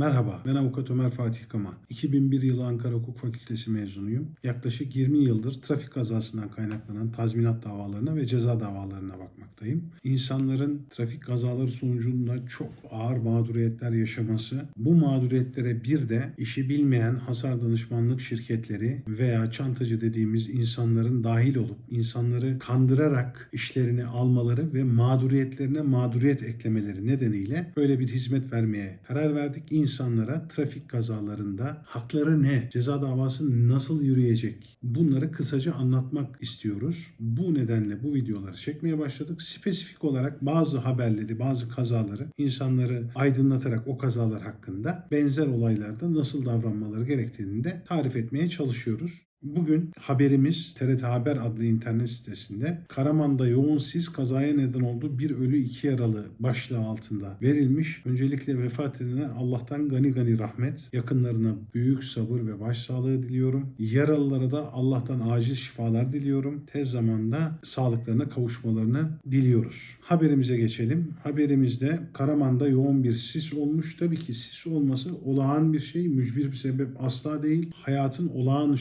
Merhaba, ben avukat Ömer Fatih Kama. 2001 yılı Ankara Hukuk Fakültesi mezunuyum. Yaklaşık 20 yıldır trafik kazasından kaynaklanan tazminat davalarına ve ceza davalarına bakmaktayım. İnsanların trafik kazaları sonucunda çok ağır mağduriyetler yaşaması, bu mağduriyetlere bir de işi bilmeyen hasar danışmanlık şirketleri veya çantacı dediğimiz insanların dahil olup insanları kandırarak işlerini almaları ve mağduriyetlerine mağduriyet eklemeleri nedeniyle böyle bir hizmet vermeye karar verdik. İnsanlara trafik kazalarında hakları ne, ceza davası nasıl yürüyecek bunları kısaca anlatmak istiyoruz. Bu nedenle bu videoları çekmeye başladık. Spesifik olarak bazı haberleri, bazı kazaları insanları aydınlatarak o kazalar hakkında benzer olaylarda nasıl davranmaları gerektiğini de tarif etmeye çalışıyoruz. Bugün haberimiz TRT Haber adlı internet sitesinde Karaman'da yoğun sis kazaya neden oldu. Bir ölü iki yaralı başlığı altında verilmiş. Öncelikle vefat edene Allah'tan gani gani rahmet. Yakınlarına büyük sabır ve başsağlığı diliyorum. Yaralılara da Allah'tan acil şifalar diliyorum. Tez zamanda sağlıklarına kavuşmalarını diliyoruz. Haberimize geçelim. Haberimizde Karaman'da yoğun bir sis olmuş. Tabii ki sis olması olağan bir şey, mücbir bir sebep asla değil. Hayatın olağan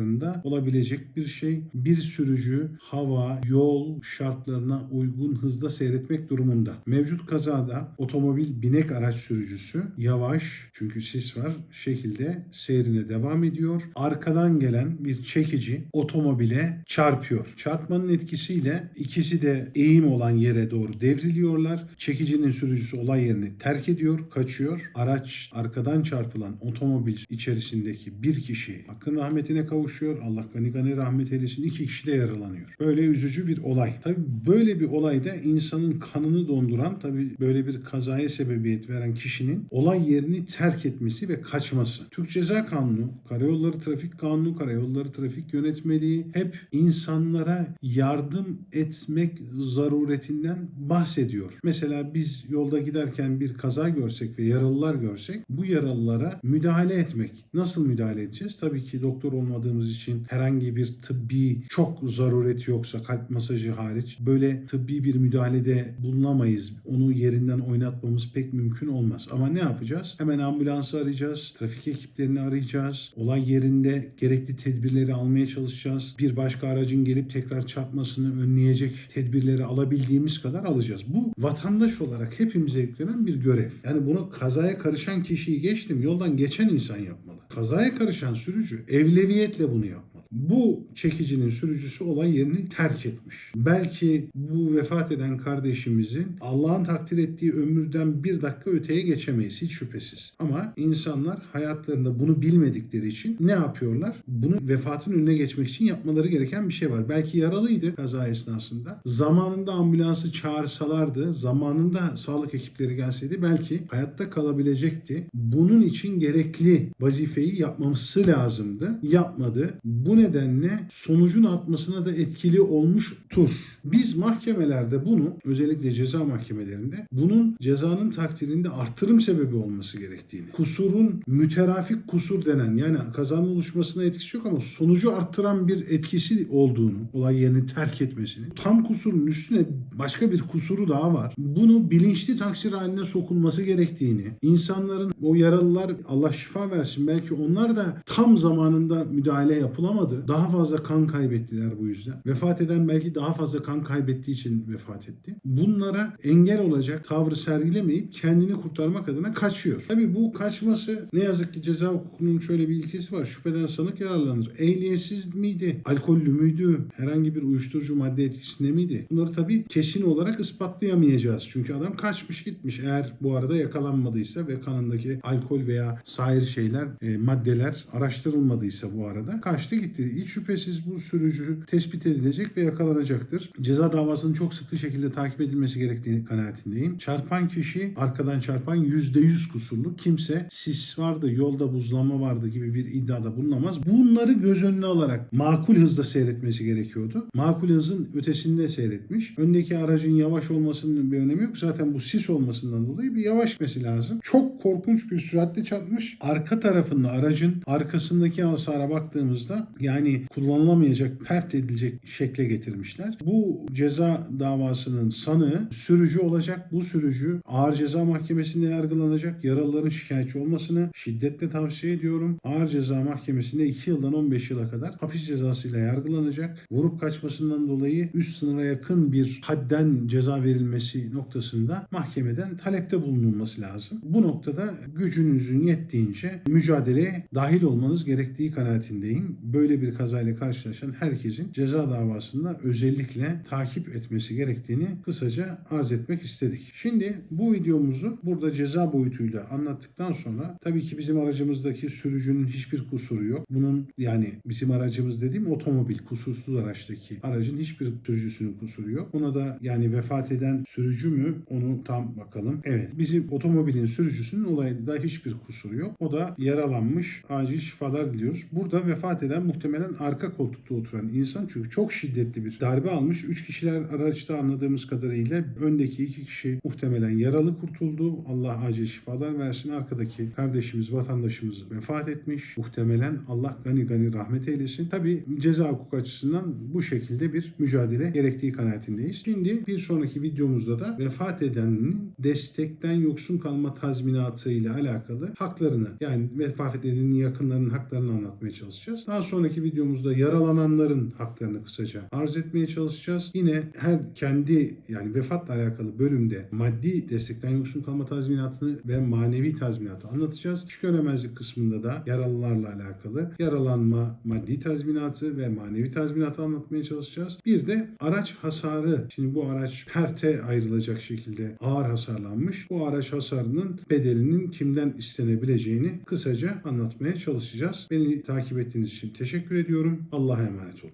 şartlarında olabilecek bir şey. Bir sürücü hava, yol şartlarına uygun hızda seyretmek durumunda. Mevcut kazada otomobil binek araç sürücüsü yavaş çünkü sis var şekilde seyrine devam ediyor. Arkadan gelen bir çekici otomobile çarpıyor. Çarpmanın etkisiyle ikisi de eğim olan yere doğru devriliyorlar. Çekicinin sürücüsü olay yerini terk ediyor, kaçıyor. Araç arkadan çarpılan otomobil içerisindeki bir kişi hakkın rahmetine kavuşuyor. Allah gani gani rahmet eylesin. İki kişi de yaralanıyor. Böyle üzücü bir olay. Tabii böyle bir olayda insanın kanını donduran tabii böyle bir kazaya sebebiyet veren kişinin olay yerini terk etmesi ve kaçması. Türk Ceza Kanunu, Karayolları Trafik Kanunu, Karayolları Trafik Yönetmeliği hep insanlara yardım etmek zaruretinden bahsediyor. Mesela biz yolda giderken bir kaza görsek ve yaralılar görsek bu yaralılara müdahale etmek. Nasıl müdahale edeceğiz? Tabii ki doktor olmadığımız için herhangi bir tıbbi çok zaruret yoksa kalp masajı hariç böyle tıbbi bir müdahalede bulunamayız. Onu yerinden oynatmamız pek mümkün olmaz. Ama ne yapacağız? Hemen ambulansı arayacağız. Trafik ekiplerini arayacağız. Olay yerinde gerekli tedbirleri almaya çalışacağız. Bir başka aracın gelip tekrar çarpmasını önleyecek tedbirleri alabildiğimiz kadar alacağız. Bu vatandaş olarak hepimize yüklenen bir görev. Yani bunu kazaya karışan kişiyi geçtim yoldan geçen insan yapmalı. Kazaya karışan sürücü evleviyetle bunu yapmalı. Bu çekicinin sürücüsü olay yerini terk etmiş. Belki bu vefat eden kardeşimizin Allah'ın takdir ettiği ömürden bir dakika öteye geçemeyiz hiç şüphesiz. Ama insanlar hayatlarında bunu bilmedikleri için ne yapıyorlar? Bunu vefatın önüne geçmek için yapmaları gereken bir şey var. Belki yaralıydı kaza esnasında. Zamanında ambulansı çağırsalardı, zamanında sağlık ekipleri gelseydi belki hayatta kalabilecekti. Bunun için gerekli vazifeyi yapmaması lazımdı. Yapmadı. Bu nedenle sonucun artmasına da etkili olmuştur. Biz mahkemelerde bunu özellikle ceza mahkemelerinde bunun cezanın takdirinde artırım sebebi olması gerektiğini, kusurun müterafik kusur denen yani kazanın oluşmasına etkisi yok ama sonucu arttıran bir etkisi olduğunu, olay yerini terk etmesini, tam kusurun üstüne başka bir kusuru daha var. Bunu bilinçli taksir haline sokulması gerektiğini, insanların o yaralılar Allah şifa versin belki onlar da tam zamanında müdahale yapılamadı. Daha fazla kan kaybettiler bu yüzden. Vefat eden belki daha fazla kan kaybettiği için vefat etti. Bunlara engel olacak tavrı sergilemeyip kendini kurtarmak adına kaçıyor. Tabii bu kaçması ne yazık ki ceza hukukunun şöyle bir ilkesi var. Şüpheden sanık yararlanır. Ehliyetsiz miydi? Alkollü müydü? Herhangi bir uyuşturucu madde etkisinde miydi? Bunları tabii kesin olarak ispatlayamayacağız. Çünkü adam kaçmış gitmiş. Eğer bu arada yakalanmadıysa ve kanındaki alkol veya sair şeyler, e, maddeler araştırılmadıysa bu arada kaçtı gitti. Hiç şüphesiz bu sürücü tespit edilecek ve yakalanacaktır. Ceza davasının çok sıkı şekilde takip edilmesi gerektiğini kanaatindeyim. Çarpan kişi arkadan çarpan %100 kusurlu. Kimse sis vardı, yolda buzlanma vardı gibi bir iddiada bulunamaz. Bunları göz önüne alarak makul hızda seyretmesi gerekiyordu. Makul hızın ötesinde seyretmiş. Öndeki aracın yavaş olmasının bir önemi yok. Zaten bu sis olmasından dolayı bir yavaş gitmesi lazım. Çok korkunç bir süratle çarpmış. Arka tarafında aracın arkasındaki hasara baktığımızda yani yani kullanılamayacak, pert edilecek şekle getirmişler. Bu ceza davasının sanığı sürücü olacak. Bu sürücü ağır ceza mahkemesinde yargılanacak. Yaralıların şikayetçi olmasını şiddetle tavsiye ediyorum. Ağır ceza mahkemesinde 2 yıldan 15 yıla kadar hapis cezasıyla yargılanacak. Vurup kaçmasından dolayı üst sınıra yakın bir hadden ceza verilmesi noktasında mahkemeden talepte bulunulması lazım. Bu noktada gücünüzün yettiğince mücadeleye dahil olmanız gerektiği kanaatindeyim. Böyle bir kazayla karşılaşan herkesin ceza davasında özellikle takip etmesi gerektiğini kısaca arz etmek istedik. Şimdi bu videomuzu burada ceza boyutuyla anlattıktan sonra tabii ki bizim aracımızdaki sürücünün hiçbir kusuru yok. Bunun yani bizim aracımız dediğim otomobil kusursuz araçtaki aracın hiçbir sürücüsünün kusuru yok. Buna da yani vefat eden sürücü mü onu tam bakalım. Evet bizim otomobilin sürücüsünün olayda hiçbir kusuru yok. O da yaralanmış. Acil şifalar diliyoruz. Burada vefat eden muhtemelen arka koltukta oturan insan çünkü çok şiddetli bir darbe almış. Üç kişiler araçta anladığımız kadarıyla öndeki iki kişi muhtemelen yaralı kurtuldu. Allah acil şifalar versin. Arkadaki kardeşimiz, vatandaşımız vefat etmiş. Muhtemelen Allah gani gani rahmet eylesin. Tabi ceza hukuk açısından bu şekilde bir mücadele gerektiği kanaatindeyiz. Şimdi bir sonraki videomuzda da vefat edenin destekten yoksun kalma tazminatı ile alakalı haklarını yani vefat edenin yakınlarının haklarını anlatmaya çalışacağız. Daha sonraki videomuzda yaralananların haklarını kısaca arz etmeye çalışacağız. Yine her kendi yani vefatla alakalı bölümde maddi destekten yoksun kalma tazminatını ve manevi tazminatı anlatacağız. Küçük göremezlik kısmında da yaralılarla alakalı yaralanma maddi tazminatı ve manevi tazminatı anlatmaya çalışacağız. Bir de araç hasarı. Şimdi bu araç perte ayrılacak şekilde ağır hasarlanmış. Bu araç hasarının bedelinin kimden istenebileceğini kısaca anlatmaya çalışacağız. Beni takip ettiğiniz için teşekkür ediyorum. Allah'a emanet olun.